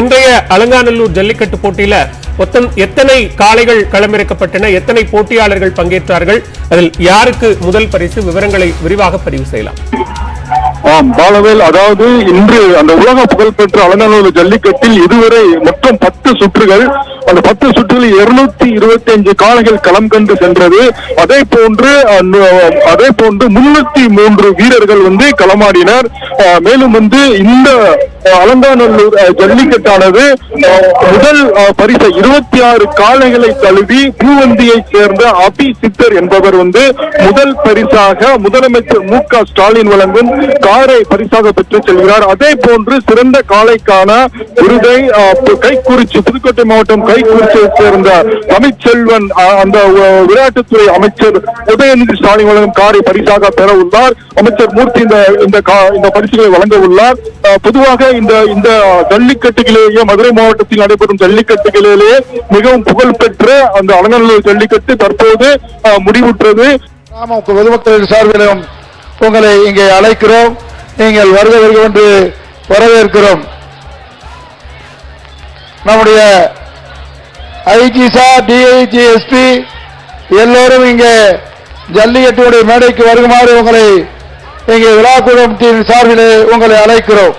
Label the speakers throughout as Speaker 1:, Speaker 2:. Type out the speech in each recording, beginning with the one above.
Speaker 1: இன்றைய அலங்காநல்லூர் ஜல்லிக்கட்டு போட்டியில எத்தனை காளைகள் களமிறக்கப்பட்டன எத்தனை போட்டியாளர்கள் பங்கேற்றார்கள் அதில் யாருக்கு முதல் பரிசு விவரங்களை விரிவாக பதிவு செய்யலாம்.
Speaker 2: ஆம் பாலவேல் அதாவது இன்று அந்த உலக புகழ்பெற்ற அலங்காநல்லூர் ஜல்லிக்கட்டில் இதுவரை மொத்தம் பத்து சுற்றுகள் அந்த பத்து சுற்றுகளில் இருநூத்தி இருபத்தி அஞ்சு காளைகள் களம் கண்டு சென்றது. அதே போன்று அதே போன்று முன்னூத்தி மூன்று வீரர்கள் வந்து களமாடினர். மேலும் வந்து இந்த அஹ், அலங்காநல்லூர் ஜல்லிக்கட்டானது முதல் அஹ், பரிசை இருபத்தி ஆறு காளைகளை தழுவி பூவந்தியை சேர்ந்த அபி சித்தர் என்பவர் வந்து முதல் பரிசாக முதலமைச்சர் மு க ஸ்டாலின் வழங்கும் காரை பரிசாக பெற்று செல்கிறார். அதே போன்று சிறந்த காளைக்கான விருதை அஹ், பு- கைக்குறிச்சி புதுக்கோட்டை மாவட்டம் கைக்குறிச்சியை சேர்ந்த தமிழ்ச்செல்வன் அந்த விளையாட்டுத்துறை அமைச்சர் உதயநிதி ஸ்டாலின் வழங்கும் காரை பரிசாக பெற உள்ளார். அமைச்சர் மூர்த்தி இந்த இந்த கா- இந்த பரிசுகளை வழங்க உள்ளார். அஹ், பொதுவாக இந்த இந்த ஜல்லிக்கட்டுகளிலேயே மதுரை மாவட்டத்தில் நடைபெறும் ஜல்லிக்கட்டுகளிலேயே மிகவும் புகழ்பெற்ற அந்த அலங்கநல்லூர் ஜல்லிக்கட்டு தற்போது முடிவுற்றது.
Speaker 3: நாம பொதுமக்களின் சார்பிலும் உங்களை இங்கே அழைக்கிறோம். நீங்கள் வருக வருக என்று வரவேற்கிறோம். நம்முடைய ஐஜிசா டிஐஜி எஸ்பி எல்லோரும் இங்கே ஜல்லிக்கட்டுடைய மேடைக்கு வருகுமாறு உங்களை இங்கே விழா குழுமத்தின் சார்பிலே உங்களை அழைக்கிறோம்.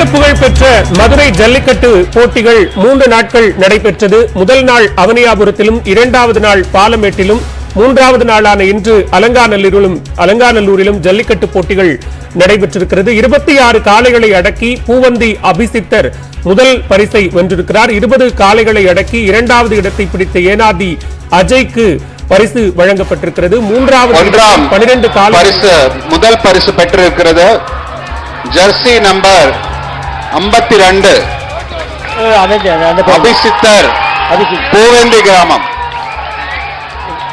Speaker 1: உலக புகழ் பெற்ற மதுரை ஜல்லிக்கட்டு போட்டிகள் மூன்று நாட்கள் நடைபெற்றது. முதல் நாள் அவனியாபுரத்திலும் இரண்டாவது நாள் பாலமேட்டிலும் மூன்றாவது நாளான இன்று அலங்காநல்லூரிலும் அலங்காநல்லூரிலும் ஜல்லிக்கட்டு போட்டிகள் நடைபெற்றிருக்கிறது. இருபத்தி ஆறு காளைகளை அடக்கி பூவந்தி அபிசித்தர் முதல் பரிசை வென்றிருக்கிறார். இருபது காளைகளை அடக்கி இரண்டாவது இடத்தை பிடித்த ஏனாதி அஜய்க்கு பரிசு வழங்கப்பட்டிருக்கிறது. மூன்றாவது பனிரெண்டு கால
Speaker 4: பரிசு முதல் பரிசு பெற்றிருக்கிறது. ஜெர்சி நம்பர் 52 ரெண்டு. அபிசித்தர் பூவெந்தி கிராமம்.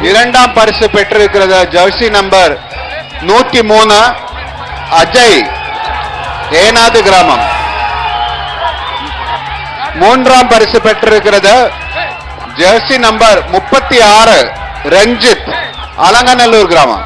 Speaker 4: இரண்டாம் பரிசு பெற்றிருக்கிறது ஜெர்சி நம்பர் நூத்தி மூணு அஜய் ஏனாது கிராமம். மூன்றாம் பரிசு பெற்றிருக்கிறது ஜெர்சி நம்பர் முப்பத்தி ஆறு ரஞ்சித் அலங்கநல்லூர் கிராமம்.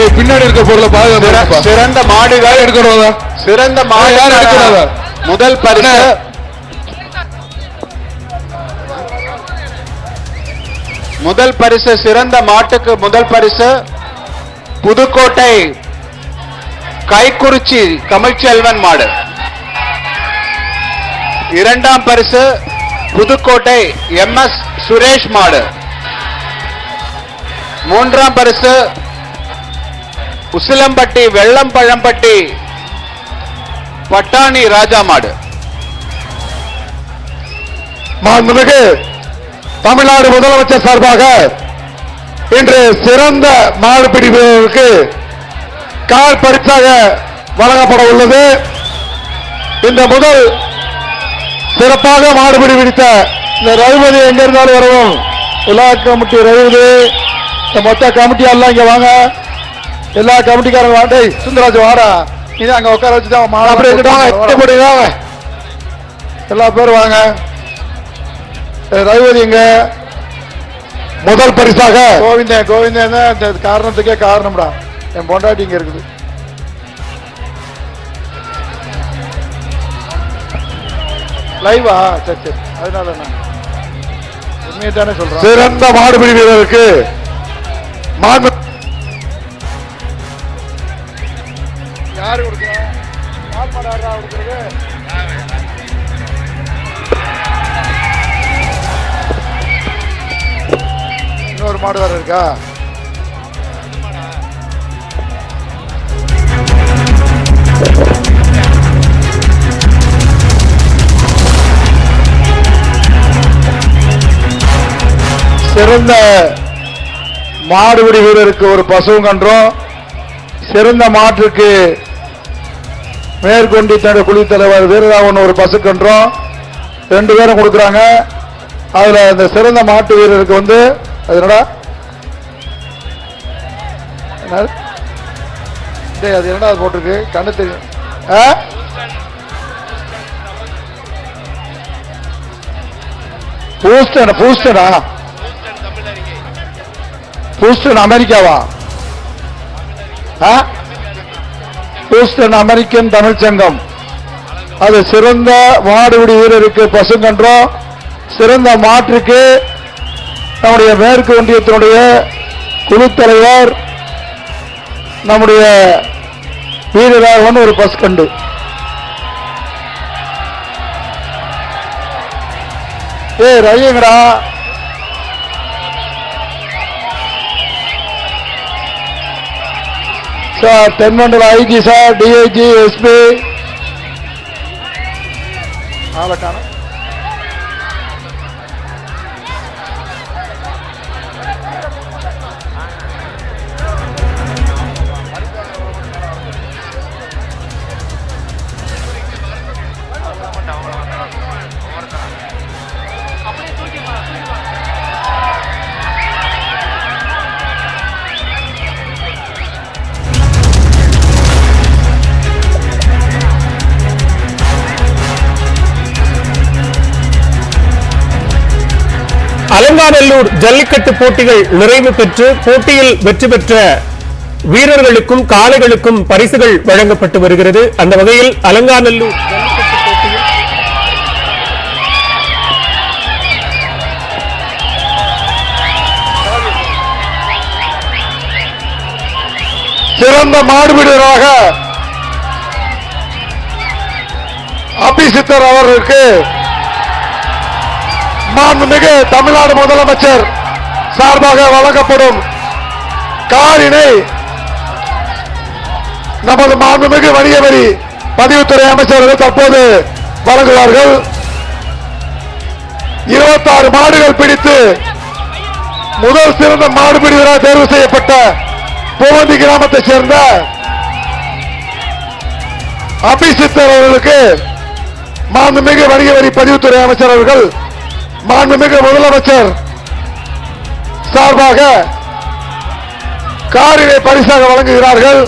Speaker 3: ஏய், பின்னாடி இருக்க பொருளை பாதுகாப்பு
Speaker 4: சிறந்த மாடுகள்
Speaker 3: எடுக்கிறோம்
Speaker 4: சிறந்த
Speaker 3: யார்
Speaker 4: மாடு
Speaker 3: எடுக்கிறாங்க?
Speaker 4: முதல் பரிசு. முதல் பரிசு சிறந்த மாட்டுக்கு முதல் பரிசு புதுக்கோட்டை கைக்குறிச்சி தமிழ்ச்செல்வன் மாடு. இரண்டாம் பரிசு புதுக்கோட்டை எம் எஸ் சுரேஷ் மாடு. மூன்றாம் பரிசு உசிலம்பட்டி வெள்ளம்பழம்பட்டி பட்டாணி ராஜா மாடு
Speaker 3: மாண்புமிகு தமிழ்நாடு முதலமைச்சர் சார்பாக இன்று சிறந்த மாடு பிடிப்பவர்களுக்கு கார் பரிசாக வழங்கப்பட உள்ளது. இந்த முதல் சிறப்பாக மாடுபிடி பிடித்த இந்த ரகுபதி எங்க இருந்தாலும் வரவும். விழா கமிட்டி ரகுபதி. இந்த மொத்த கமிட்டி எல்லாம் இங்க வாங்க. எல்லா கமிட்டிக்காரங்க டேய், சுந்தராஜ் வாடா. நீ அங்க உட்கார வச்சு தான் அப்படி இருக்கட்டும் எல்லா பேரும் வாங்க. ரகுபதி எங்க? முதல் பரிசாக. கோவிந்தன் கோவிந்தன் தான் இந்த காரணத்துக்கே காரணம்டா. என் பொண்டாட்டி இங்க இருக்குது. லைவா சரி சரி. அதனால என்ன? உண்மையை தானே சொல்றேன். சிறந்த மாடுபிடி வீரருக்கு மாண்பு யாரு கொடுக்குறா யார் மாடாடுறா கொடுக்குறது? இன்னொரு மாடு வேறு இருக்கா? சிறந்த மாடுபிடி வீரருக்கு ஒரு பசுவும் கன்றோம். சிறந்த மாற்றுக்கு மேற்கொண்டு தன்னுடைய குழு தலைவர் வீரராவன் ஒரு பசு கன்றும் ரெண்டு பேரும் கொடுக்குறாங்க. அதில் இந்த சிறந்த மாட்டு வீரருக்கு வந்து அது என்னடா? அது என்னடா அது போட்டிருக்கு? கண்ணு தெரியும் ஆ? பூஸ்டன் பூஸ்டனா பூஸ்டன் அமெரிக்காவா ஹூஸ்டன் அமெரிக்கன் தமிழ் சங்கம் அது சிறந்த மாடுபிடி வீரருக்கு பசுங்கன்றம் சிறந்த மாற்றுக்கு நம்முடைய மேற்கு ஒன்றியத்தினுடைய குழு தலைவர் நம்முடைய வீரராகவன் ஒரு பஸ் கண்டு. ஏய் ரயங்கடா சார் தென்மண்டல ஐஜி சார் டிஐஜி எஸ்பி ஆளை காணோம்.
Speaker 1: அலங்காநல்லூர் ஜல்லிக்கட்டு போட்டிகள் நிறைவு பெற்று போட்டியில் வெற்றி பெற்ற வீரர்களுக்கும் காளைகளுக்கும் பரிசுகள் வழங்கப்பட்டு வருகிறது. அந்த வகையில் அலங்காநல்லூர்
Speaker 3: சிறந்த மாடுபிடராக அபிசித்தர் அவர்களுக்கு மாண்புமிகு தமிழ்நாடு முதலமைச்சர் சார்பாக வழங்கப்படும் காரினை நமது மாண்புமிகு வணிக வரி பதிவுத்துறை அமைச்சர்கள் தற்போது வழங்குவார்கள் இருபத்தாறு மாடுகள் பிடித்து முதல் சிறந்த மாடு பிடிவராக தேர்வு செய்யப்பட்ட புவந்தி கிராமத்தைச் சேர்ந்த அபிசித்தர் அவர்களுக்கு மாண்புமிகு வணிக வரி பதிவுத்துறை அமைச்சர் அவர்கள் மாண்புமிகு முதலமைச்சர் சார்பாக காரினை பரிசாக வழங்குகிறார்கள்.